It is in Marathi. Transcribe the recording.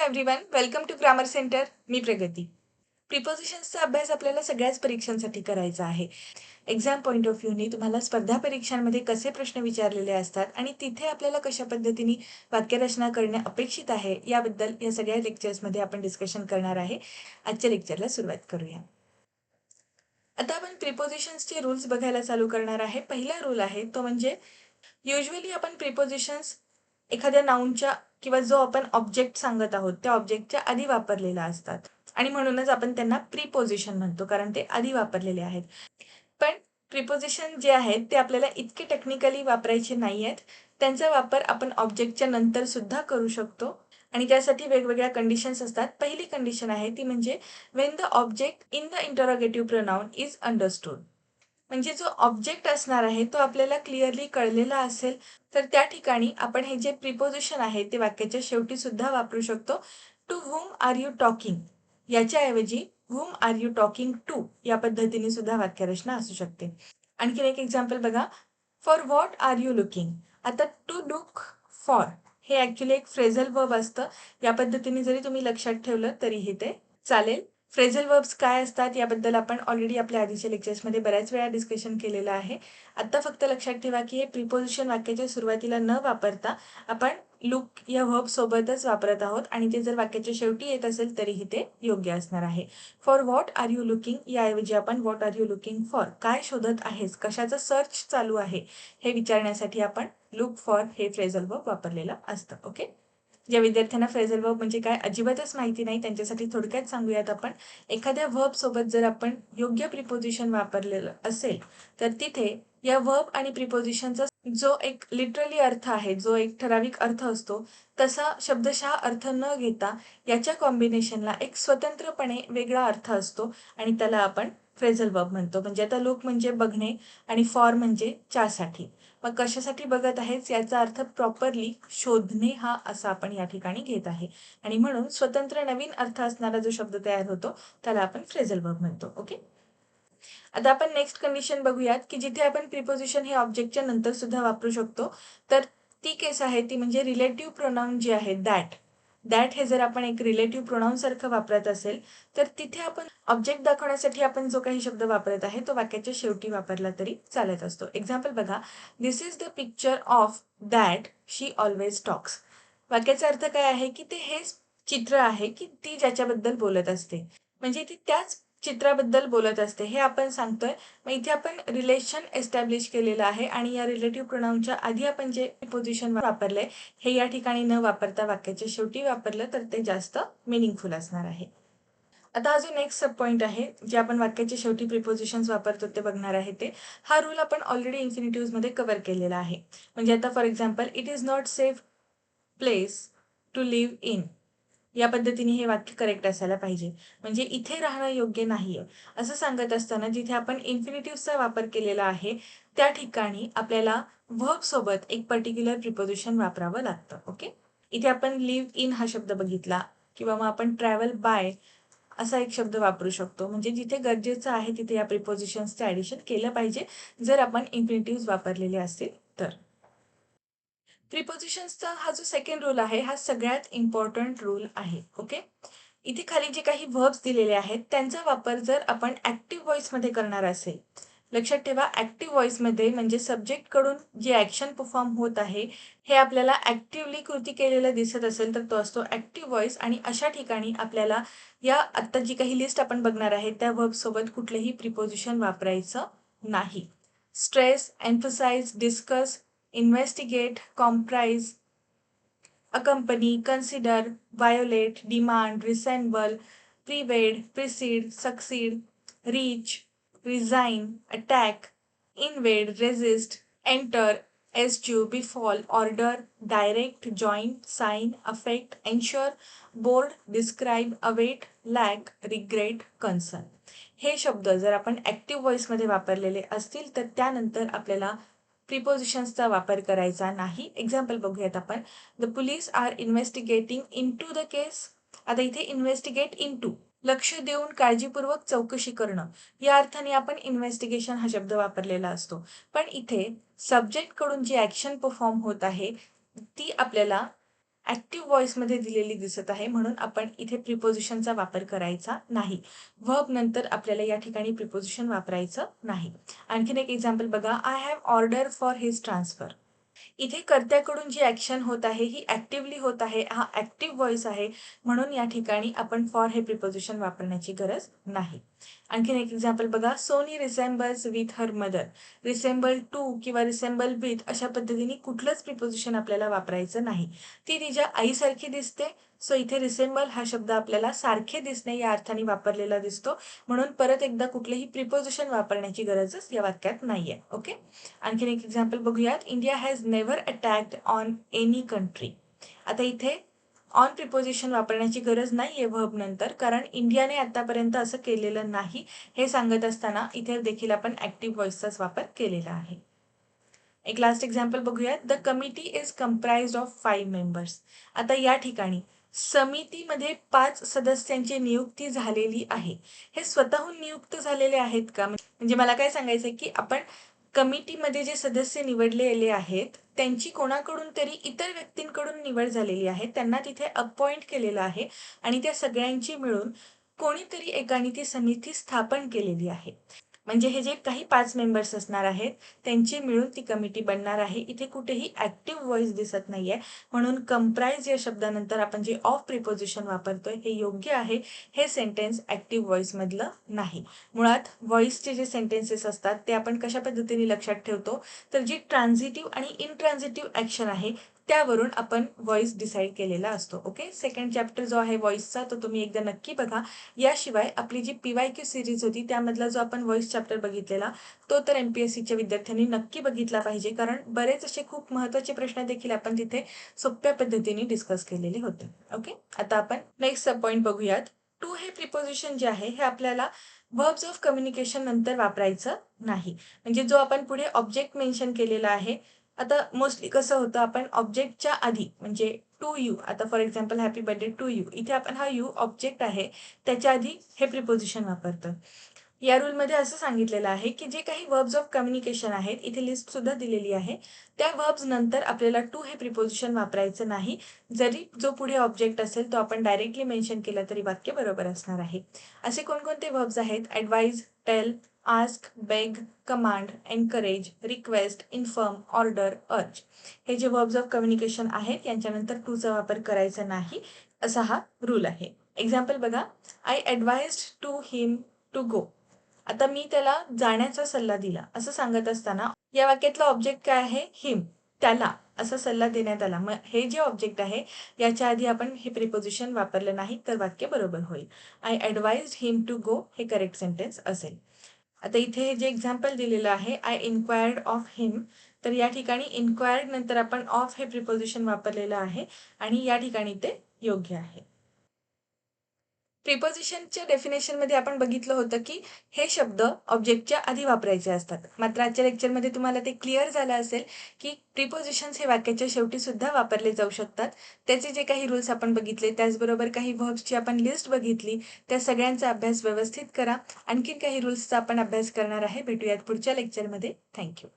Everyone welcome to grammar centre मी प्रगती. प्रिपोजिशन्सचा अभ्यास आपल्याला सगळ्याच परीक्षांसाठी करायचा आहे. एक्झाम पॉईंट ऑफ व्ह्यूने तुम्हाला स्पर्धा परीक्षांमध्ये कसे प्रश्न विचारलेले असतात आणि तिथे आपल्याला कशा पद्धतीने वाक्यरचना करणे अपेक्षित आहे याबद्दल या सगळ्या लेक्चर्समध्ये आपण डिस्कशन करणार आहे. आजच्या लेक्चरला सुरुवात करूया. आता आपण प्रिपोजिशन्सचे रूल्स बघायला चालू करणार आहे. पहिला रूल आहे तो म्हणजे युजली आपण प्रिपोजिशन्स एखाद्या नाऊनच्या किंवा जो आपण ऑब्जेक्ट सांगत आहोत त्या ऑब्जेक्टच्या आधी वापरलेला असतात. आणि म्हणूनच आपण त्यांना प्रिपोजिशन म्हणतो कारण ते आधी वापरलेले आहेत. पण प्रिपोजिशन जे आहेत ते आपल्याला इतके टेक्निकली वापरायचे नाही आहेत त्यांचा वापर आपण ऑब्जेक्टच्या नंतर सुद्धा करू शकतो. आणि त्यासाठी वेगवेगळ्या कंडिशन्स असतात. पहिली कंडिशन आहे ती म्हणजे when the object in the interrogative pronoun is understood म्हणजे जो ऑब्जेक्ट असणार आहे तो आपल्याला क्लिअरली कळलेला असेल तर त्या ठिकाणी आपण हे जे प्रिपोजिशन आहे ते वाक्याच्या शेवटी सुद्धा वापरू शकतो. To whom are you talking याच्याऐवजी whom are you talking to या पद्धतीने सुद्धा वाक्यरचना असू शकते. आणखीन एक एक्झाम्पल बघा. For what are you looking आता टू लुक फॉर हे ॲक्च्युली एक फ्रेझल वर्ब असतं. या पद्धतीने जरी तुम्ही लक्षात ठेवलं तरीही ते चालेल. फ्रेझल वर्ब्स काय असतात याबद्दल आपण ऑलरेडी आपल्या आधीच्या लेक्चर्समध्ये बऱ्याच वेळा डिस्कशन केलेलं आहे. आत्ता फक्त लक्षात ठेवा की हे प्रिपोजिशन वाक्याच्या सुरुवातीला न वापरता आपण लुक या व्हर्बसोबतच वापरत आहोत आणि ते जर वाक्याच्या शेवटी येत असेल तरीही ते योग्य असणार आहे. For what are you looking याऐवजी आपण what are you looking for काय शोधत आहेस? कशाचं सर्च चालू आहे? हे विचारण्यासाठी आपण लुक फॉर हे फ्रेझल वर्ब वापरलेलं असतं. ओके ज्या विद्यार्थ्यांना फ्रेझल वर्ब म्हणजे काय अजिबातच माहिती नाही. त्यांच्यासाठी थोडक्यात सांगूयात आपण. एखाद्या वर्ब सोबत जर आपण योग्य प्रिपोजिशन वापरलेलं असेल तर तिथे या वर्ब आणि प्रिपोजिशनचा जो एक लिटरली अर्थ आहे जो एक ठराविक अर्थ असतो तसा शब्दशः अर्थ न घेता याच्या कॉम्बिनेशनला एक स्वतंत्रपणे वेगळा अर्थ असतो आणि त्याला आपण फ्रेझल वर्ब म्हणतो. म्हणजे आता लोक म्हणजे बघणे आणि फॉर म्हणजे च्यासाठी. मग कशासाठी बघत आहेच याचा अर्थ प्रॉपरली शोधणे हा असा आपण या ठिकाणी घेत आहे. आणि म्हणून स्वतंत्र नवीन अर्थ असणारा जो शब्द तयार होतो त्याला आपण फ्रेझल वर्ब म्हणतो ओके आता आपण नेक्स्ट कंडिशन बघूयात की जिथे आपण प्रिपोजिशन हे ऑब्जेक्टच्या नंतर सुद्धा वापरू शकतो तर ती केस आहे ती म्हणजे रिलेटिव्ह प्रोनाऊन जे आहे दॅट दॅट हे जर आपण एक रिलेटिव्ह प्रोनाऊन सारखं वापरत असेल तर तिथे आपण ऑब्जेक्ट दाखवण्यासाठी आपण जो काही शब्द वापरत आहे तो वाक्याच्या शेवटी वापरला तरी चालत असतो. एक्झाम्पल बघा this is the picture of that she always talks वाक्याचा अर्थ काय आहे की ते हे चित्र आहे की ती ज्याच्याबद्दल बोलत असते. म्हणजे ती त्याच चित्राबद्दल बोलत असते. हे आपण सांगतोय. मग इथे आपण रिलेशन एस्टॅब्लिश केलेलं आहे आणि या रिलेटिव्ह प्रोनाऊनच्या आधी आपण जे पोझिशन वापरले हे या ठिकाणी न वापरता वाक्याच्या शेवटी वापरलं तर ते जास्त मिनिंगफुल असणार आहे. आता अजून एक सब पॉईंट आहे. जे आपण वाक्याच्या शेवटी प्रिपोजिशन्स वापरतो ते बघणार आहे ते. हा रूल आपण ऑलरेडी इन्फिनिटिव्हमध्ये कव्हर केलेला आहे. म्हणजे आता for example it is not safe place to live in या पद्धतीने हे वाक्य करेक्ट असायला पाहिजे. म्हणजे इथे राहणं योग्य नाही असं सांगत असताना जिथे आपण इन्फिनिटिव्हचा वापर केलेला आहे त्या ठिकाणी आपल्याला व्हर्ब सोबत एक पर्टिक्युलर प्रिपोजिशन वापरावं लागतं. ओके इथे आपण लिव्ह इन हा शब्द बघितला किंवा मग आपण ट्रॅव्हल बाय असा एक शब्द वापरू शकतो. म्हणजे जिथे गरजेचं आहे तिथे या प्रिपोजिशन्सचं ॲडिशन केलं पाहिजे. जर आपण इन्फिनिटिव्ह वापरलेले असतील तर. प्रिपोजिशन्सचा हा जो सेकंड रूल आहे हा सगळ्यात इम्पॉर्टंट रूल आहे ओके इथे खाली जे काही व्हर्ब्स दिलेले आहेत त्यांचा वापर जर आपण ॲक्टिव्ह व्हॉइसमध्ये करणार असेल लक्षात ठेवा ॲक्टिव्ह व्हॉइसमध्ये म्हणजे सब्जेक्टकडून जे ॲक्शन परफॉर्म होत आहे हे आपल्याला ॲक्टिव्हली कृती केलेलं दिसत असेल तर तो असतो ॲक्टिव्ह व्हॉइस आणि अशा ठिकाणी आपल्याला या आत्ता जी काही लिस्ट आपण बघणार आहे त्या व्हर्बसोबत कुठलंही प्रिपोजिशन वापरायचं नाही. Stress emphasise discuss investigate, comprise, accompany, consider, violate, demand, resemble, prevade, precede, succeed, reach, resign, attack, invade, resist, enter, eschew, befall, order, direct, join, sign, affect, ensure, board, describe, await, lack, regret, concern. हे शब्द जर आपण ॲक्टिव्ह व्हॉइसमध्ये वापरलेले असतील तर त्यानंतर आपल्याला प्रिपोजिशन्सचा वापर करायचा नाही. एक्झाम्पल बघूयात आपण. The police are investigating into the case आता इथे इन्व्हेस्टिगेट इन टू लक्ष देऊन काळजीपूर्वक चौकशी करणं. या अर्थाने आपण इन्व्हेस्टिगेशन हा शब्द वापरलेला असतो. पण इथे सब्जेक्टकडून जी ॲक्शन परफॉर्म होत आहे ती आपल्याला ॲक्टिव्ह व्हॉइसमध्ये दिलेली दिसत आहे म्हणून आपण इथे प्रिपोजिशनचा वापर करायचा नाही. व्हर्ब नंतर आपल्याला या ठिकाणी प्रिपोजिशन वापरायचं नाही. आणखीन एक एक्झाम्पल बघा. I have order for his transfer इथे कर्त्याकडून जी ॲक्शन होत आहे ही ॲक्टिव्हली होत आहे हा ॲक्टिव्ह व्हॉइस आहे म्हणून या ठिकाणी आपण फॉर हे प्रिपोजिशन वापरण्याची गरज नाही. आणखीन एक एक्झाम्पल बघा. Soni resembles with her mother resemble to किंवा रिसेंबल विथ अशा पद्धतीने कुठलंच प्रिपोजिशन आपल्याला वापरायचं नाही. ती तिच्या आईसारखी दिसते. सो इथे रिसेंबल हा शब्द आपल्याला सारखे दिसणे या अर्थाने वापरलेला दिसतो. म्हणून परत एकदा कुठलेही प्रिपोजिशन वापरण्याची गरजच या वाक्यात नाहीये. ओके आणखीन एक एक्झाम्पल बघूयात. India has never attacked on any country आता इथे ऑन प्रिपोजिशन वापरण्याची गरज नाही आहे व्हब नंतर कारण इंडियाने आतापर्यंत असं केलेलं नाही. हे सांगत असताना इथे देखील आपण ॲक्टिव्ह व्हॉइसचाच वापर केलेला आहे. एक लास्ट एक्झाम्पल बघूयात. The committee is comprise of five members आता या ठिकाणी समितीमध्ये पाच सदस्यांची नियुक्ती झालेली आहे. हे स्वतःहून नियुक्त झालेले आहेत का? म्हणजे मला काय सांगायचं आहे की आपण कमिटीमध्ये जे सदस्य निवडलेले आहेत त्यांची कोणाकडून तरी इतर व्यक्तींकडून निवड झालेली आहे त्यांना तिथे अपॉइंट केलेलं आहे आणि त्या सगळ्यांची मिळून कोणीतरी एकाने ती समिती स्थापन केलेली आहे. म्हणजे हे जे काही पाच मेंबर्स असणार आहेत त्यांची मिळून ती कमिटी बनणार आहे. इथे कुठेही ऍक्टिव्ह व्हॉइस दिसत नाहीये. म्हणून कंप्राईज या शब्दानंतर आपण जे ऑफ प्रिपोजिशन वापरतोय हे योग्य आहे. हे सेंटेन्स ऍक्टिव्ह ॲक्टिव्ह व्हॉइसमधलं नाही. मुळात व्हॉइसचे जे सेंटेन्सेस असतात ते आपण कशा पद्धतीने लक्षात ठेवतो? तर जी ट्रान्झिटिव्ह आणि इनट्रान्झिटिव्ह ऍक्शन आहे त्यावरून आपण व्हॉइस डिसाईड केलेला असतो ओके सेकंड चॅप्टर जो आहे व्हॉइसचा तो तुम्ही एकदा नक्की बघा. याशिवाय आपली G P Y Q series होती त्यामधला जो आपण व्हॉइस चॅप्टर बघितलेला तो तर एम पी एस सीच्या विद्यार्थ्यांनी नक्की बघितला पाहिजे कारण बरेच असे खूप महत्त्वाचे प्रश्न देखील आपण तिथे सोप्या पद्धतीने डिस्कस केलेले होते ओके आता आपण नेक्स्ट सब पॉईंट बघूयात. टू हे प्रिपोजिशन जे आहे हे आपल्याला वर्ब्स ऑफ कम्युनिकेशन नंतर वापरायचं नाही. म्हणजे जो आपण पुढे ऑब्जेक्ट मेन्शन केलेला आहे आता मोस्टली कसं होतं आपण ऑब्जेक्टच्या आधी म्हणजे टू यू आता for example happy birthday to you इथे आपण हा यू ऑब्जेक्ट आहे त्याच्या आधी हे प्रिपोजिशन वापरतो या रूलमध्ये असं सांगितलेलं आहे की जे काही वर्ब्स ऑफ कम्युनिकेशन आहेत इथे लिस्ट सुद्धा दिलेली आहे त्या वर्ब्स नंतर आपल्याला टू हे प्रिपोजिशन वापरायचं नाही. जरी जो पुढे ऑब्जेक्ट असेल तो आपण डायरेक्टली मेन्शन केला तरी वाक्य बरोबर असणार आहे. असे कोणकोणते वर्ब्स आहेत? Advise tell ask beg command encourage request inform order urge हे जे वर्ब्स ऑफ कम्युनिकेशन आहेत यांच्यानंतर टूचा वापर करायचा नाही असा हा रूल आहे. एक्झाम्पल बघा I advise to him to go आता मी त्याला जाण्याचा सल्ला दिला. असं सांगत असताना या वाक्यातला ऑब्जेक्ट काय आहे? हिम त्याला. असा सल्ला देण्यात आला. मग हे जे ऑब्जेक्ट आहे याच्या आधी आपण हे प्रिपोजिशन वापरलं नाही तर वाक्य बरोबर होईल. I advise him to go हे करेक्ट सेंटेन्स असेल. आता इथे जे एक्झाम्पल दिलेलं आहे आय इन्क्वायर्ड ऑफ हिम तर या ठिकाणी इन्क्वायर्ड नंतर आपण ऑफ हे प्रिपोजिशन वापरलेलं आहे आणि या ठिकाणी ते योग्य आहे. प्रिपोजिशनच्या डेफिनेशनमध्ये आपण बघितलं होतं की हे शब्द ऑब्जेक्टच्या आधी वापरायचे असतात. मात्र आजच्या लेक्चरमध्ये तुम्हाला ते क्लिअर झालं असेल की प्रिपोजिशन्स हे वाक्याच्या शेवटी सुद्धा वापरले जाऊ शकतात. त्याचे जे काही रूल्स आपण बघितले त्याचबरोबर काही वर्ब्सची आपण लिस्ट बघितली त्या सगळ्यांचा अभ्यास व्यवस्थित करा. आणखीन काही रूल्सचा आपण अभ्यास करणार आहे. भेटूयात पुढच्या लेक्चरमध्ये. थँक्यू.